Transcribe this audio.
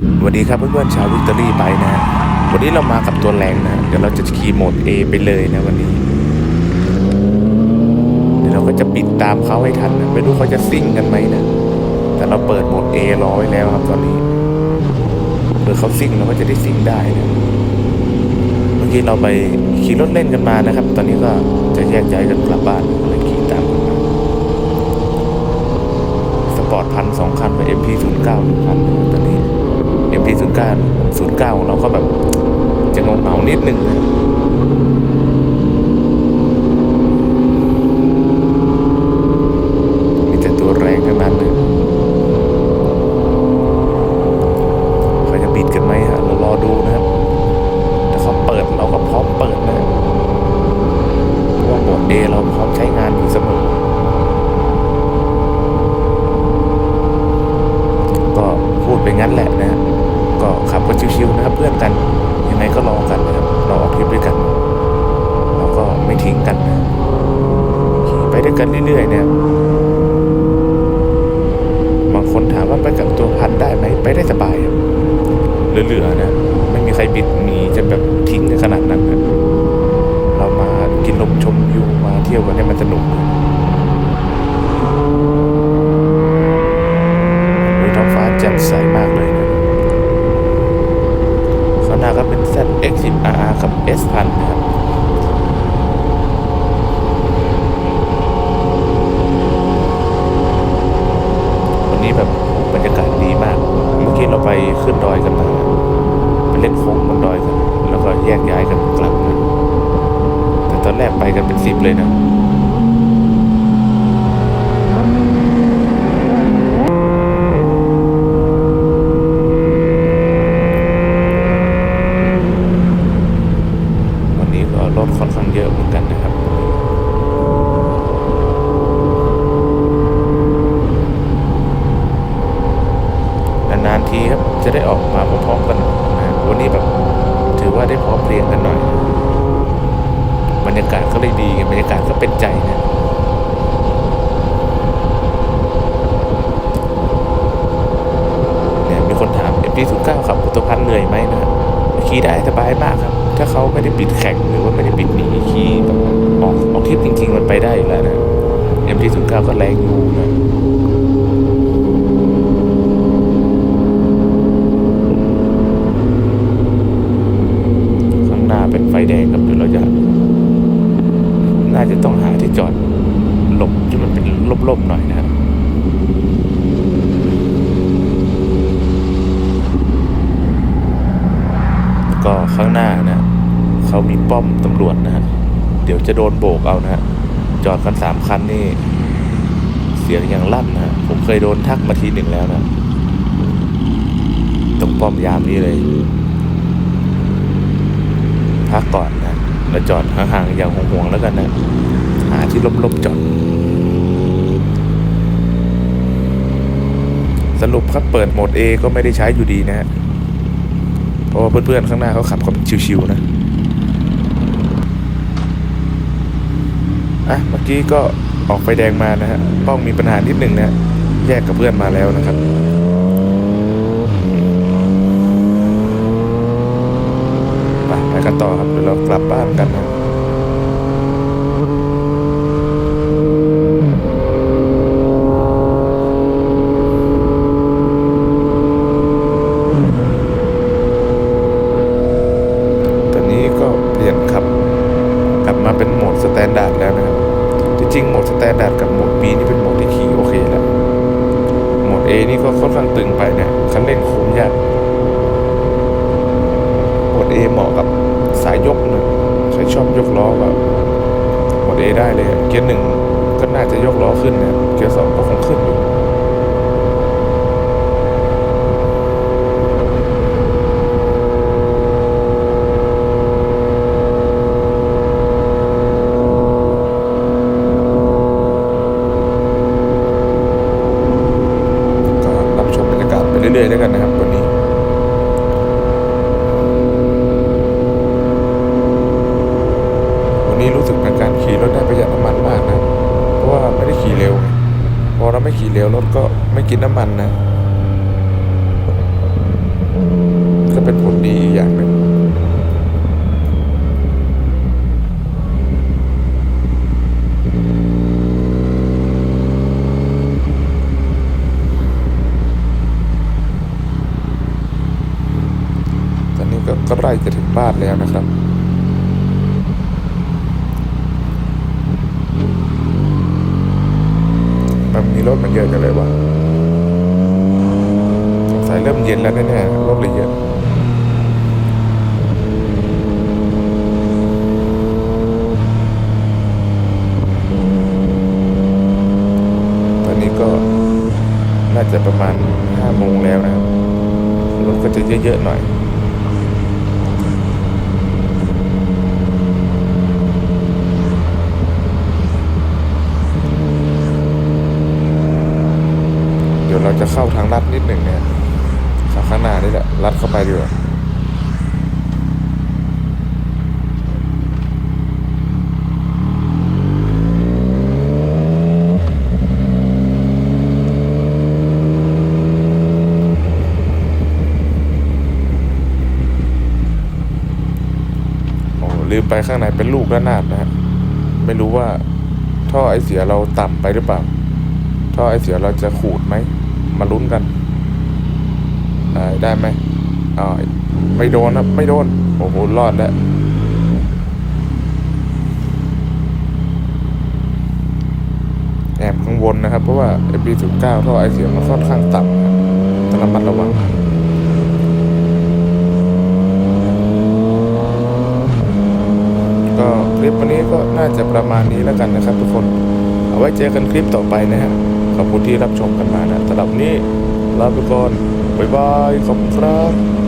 สวัสดีครับเพื่อนๆชาววิกตอรี่ไปนะ วันนี้เรามากับตัวแรงนะ เดี๋ยวเราจะขี่โหมด A ไปเลยนะวันนี้ เดี๋ยวเราก็จะปิดตามเขาให้ทันนะไม่รู้เขาจะซิ่งกันไหมนะ แต่เราเปิดโหมด A รอไว้แล้วครับตอนนี้เผื่อเขาซิ่งเราก็จะได้ซิ่งได้นะเมื่อกี้เราไปขี่รถเล่นกันมานะครับ ตอนนี้ก็จะแยกย้ายกันกลับบ้านเลยขี่ตามกันมาสปอร์ตพันสองคันกับ MP ศูนย์เก้าหนึ่งคันตอนนี้ MP ศูนย์เก้าศูนย์เก้าของเราก็แบบจะงงเหงาๆนิดนึงมีแต่ตัวแรงทั้งนั้นเลยเขาจะบิดกันไหมฮะเรารอดูนะครับ ถ้าเขาเปิดเราก็พร้อมเปิดนะเพราะว่าโหมด A เราพร้อมใช้งานอยู่เสมอ ก็พูดไปงั้นแหละนะ ก็ขับกันชิวๆนะครับ เพื่อนกัน ยังไงก็รอกันนะครับ เราออกทริปด้วยกัน เราก็ไม่ทิ้งกันนะขี่ไปด้วย กันเรื่อยๆเนี่ยบางคนถามว่าไปกับตัวพันได้ไหมไปได้สบายเหลือๆนะไม่มีใครบิดหนีจะแบบทิ้งขนาดนั้นนะเรามากินลมชมวิวมาเที่ยวกันเนี่ยมันสนุกนะดูท้องฟ้าแจ่มใสมากเลยนะข้างหน้าก็เป็น ZX10RR กับ S1000 นะครับ วันนี้แบบบรรยากาศดีมาก เมื่อกี้เราไปขึ้นดอยกันมาไปเล่ นโค้งบนดอยกันแล้วก็แยกย้ายกันกลับนะแต่ตอนแรกไปกันเป็นสิบเลยนะวันนี้ก็รถค่อนข้างเยอะเหมือนกันนะครับนานๆทีครับจะได้ออกมาพร้อมๆกัน วันนี้แบบถือว่าได้พร้อมเพรียงกันหน่อย บรรยากาศก็เลยดีบรรยากาศก็เป็นใจนะเนี่ยมีคนถาม MP09 ขับอุตพันธ์เหนื่อยไหมนะขี่ได้สบายมากครับ ถ้าเขาไม่ได้ปิดแข่งหรือว่าไม่ได้ปิดหนีขี่แบบออกออกทริปจริง ๆ มันไปได้อยู่แล้วนะ MP09 ก็แรงอยู่นะข้างหน้าเป็น ไฟแดงครับเดี๋ยวเราจะน่าจะต้องหาที่จอดหลบที่มันเป็นลบๆหน่อยนะครับก็ข้างหน้านะเขามีป้อมตำรวจนะฮะเดี๋ยวจะโดนโบกเอานะฮะจอดกันสามคันนี่ เสียงอย่างลั่นนะฮะผมเคยโดนทักมาทีหนึ่งแล้วนะตรงป้อมยามนี้เลย พักก่อนนะแล้วจอดห่างๆอย่างห่วงๆแล้วกันนะ หาที่ลบๆจอด สรุปครับเปิดโหมด A ก็ไม่ได้ใช้อยู่ดีนะฮะ เพราะว่าเพื่อนๆข้างหน้าเขาขับเขาชิวๆนะอะเมื่อกี้ก็ออกไฟแดงมานะฮะ ต้องมีปัญหานิดหนึ่งนะแยกกับเพื่อนมาแล้วนะครับ ไปไป กันต่อครับเดี๋ยวเรากลับบ้านกันนะตอนนี้ก็เปลี่ยนขับกลับมาเป็นโหมดสแตนดาร์ดแล้วนะครับที่จริงโหมดสแตนดาร์ดกับโหมด B นี่เป็นโหมดที่ขี่โอเคแล้ว โหมด A นี่ก็ค่อนข้างตึงไปเนี่ยคันเร่งคุมยาก โหมด A เหมาะกับสายยกนะใครชอบยกล้อก็โหมด A ได้เลยอะเกียร์หนึ่งก็น่าจะยกล้อขึ้นนะเกียร์สองก็คงขึ้นอยู่ ก็รับชมบรรยากาศไป เรื่อยๆแล้วกันนะครับวันนี้ วันนี้รู้สึกเป็นการขี่รถได้ประหยัดน้ำมันมากนะ เพราะว่าไม่ได้ขี่เร็ว พอเราไม่ขี่เร็วรถก็ไม่กินน้ำมันนะ ก็ใก ล้จะถึงบ้านแล้วนะครับ มันมีรถมันเยอะกันเลยวะสายเริ่มเย็นแล้วแน่ๆรถเลยเยอะตอนนี้ก็น่าจะประมาณห้าโมงแล้วนะครับรถก็จะเยอะๆหน่อย เดี๋ยวเราจะเข้าทางลัดนิดหนึ่งเนี่ยเข้าข้างหน้านี่แหละลัดเข้าไปดีกว่าโอ้ ลืมไปข้างในเป็นลูกระนาดนะฮะไม่รู้ว่าท่อไอเสียเราต่ำไปหรือเปล่า ท่อไอเสียเราจะขูดไหม มาลุ้นกัน ได้ไหมอ่าไม่โดนครับ ไม่โดน โอ้โห รอดแล้วแอบข้างบนนะครับ เพราะว่า FB09 ท่อไอเสียมันค่อนข้างต่ำครับต้องระมัดระวัง ก็ค ลิปวันนี้ก็น่าจะประมาณนี้แล้วกันนะครับ ทุกคน เอาไว้เจอกันคลิปต่อไปนะฮะ ขอบคุณที่รับชมกันมานะสำหรับนนี้ลาไปก่อนบ๊ายบาย ขอบคุณครับ